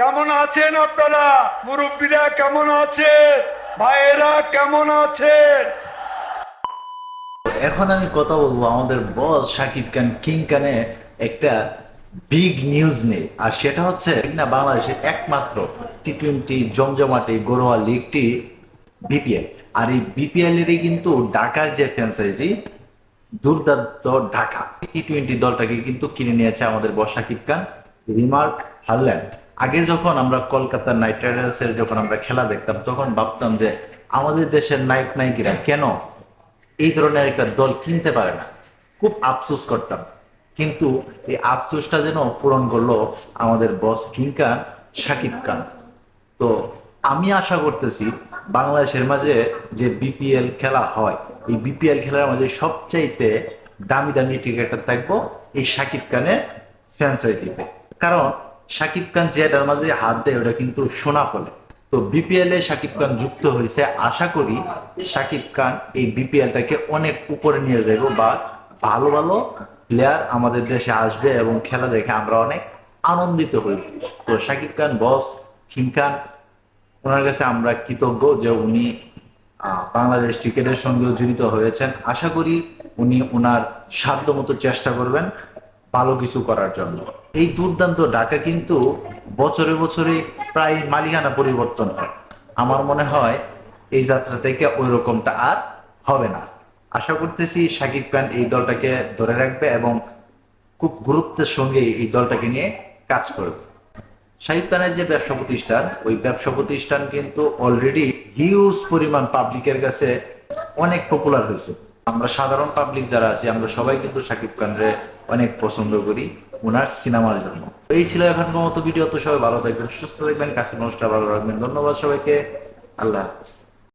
কেমন আছেন আপনারা? মুরব্বীরা কেমন আছেন? ভাইয়েরা কেমন আছেন? এখন আমি কথা বলব আমাদের বস শাকিব খান, কিং খানে একটা বিগ নিউজ নেই আর সেটা হচ্ছে না, বাংলাদেশের একমাত্র টি টোয়েন্টি জমজমাটি গড়োয়া লিগটি বিপিএল আর এই বিপিএল এরই কিন্তু ঢাকার যে ফ্র্যাঞ্চাইজি দুর্দান্ত ঢাকা। টি টোয়েন্টি দলটাকে কিন্তু কিনে নিয়েছে আমাদের boss Shakib Khan. Remark Harland আগে যখন আমরা কলকাতা নাইট রাইডার্সের যখন আমরা খেলা দেখতাম, তখন ভাবতাম যে আমাদের দেশের নায়ক নায়িকারা কেন এই ধরনের একটা দল কিনতে পারে না? খুব আফসোস করতাম। কিন্তু এই আফসোসটা যেন পূরণ করল আমাদের বস কিং খান শাকিব খান তো আমি আশা করতেছি বাংলাদেশের মাঝে যে বিপিএল খেলা হয়, এই বিপিএল খেলার মাঝে সবচাইতে দামি দামি টিকিটটা থাকব এই শাকিব খানের ফ্র্যাঞ্চাইজিতে কারণ শাকিব খান যেটার মাঝে হাত দেয়, ওটা কিন্তু সোনা ফলে। তো বিপিএল এ শাকিব খান যুক্ত হয়েছে। আশা করি শাকিব খান এই বিপিএলটাকে অনেক উপরে নিয়ে যাব বা ভালো ভালো প্লেয়ার আমাদের দেশে আসবে এবং খেলা দেখে আমরা অনেক আনন্দিত হইব। তো শাকিব খান বস কিং খান, ওনার কাছে আমরা কৃতজ্ঞ যে উনি বাংলাদেশ ক্রিকেটের সঙ্গেও জড়িত হয়েছেন। আশা করি উনি ওনার সাধ্য মতো চেষ্টা করবেন। ভালো কিছু করার জন্য। এই দুর্দান্ত ঢাকা কিন্তু বছরে বছরে প্রায় মালিকানা পরিবর্তন হয়। আমার মনে হয় এই যাত্রা থেকে ওই রকমটা আর হবে না। আশা করতেছি শাকিব খান এই দলটাকে ধরে রাখবে এবং খুব গুরুত্বের সঙ্গে এই দলটাকে নিয়ে কাজ করবে। শাহিদ খানের যে ব্যবসা প্রতিষ্ঠান, ওই ব্যবসা প্রতিষ্ঠান কিন্তু অলরেডি হিউজ পরিমাণ পাবলিকের কাছে অনেক পপুলার হয়েছে। আমরা সাধারণ পাবলিক যারা আছি, আমরা সবাই কিন্তু শাকিব খানরে অনেক পছন্দ করি ওনার সিনেমার জন্য। এই ছিল এখনকার মতো ভিডিও। তো সবাই ভালো থাকবেন, সুস্থ থাকবেন কাছে মানুষটা ভালো রাখবেন। ধন্যবাদ সবাইকে। আল্লাহ হাফিজ।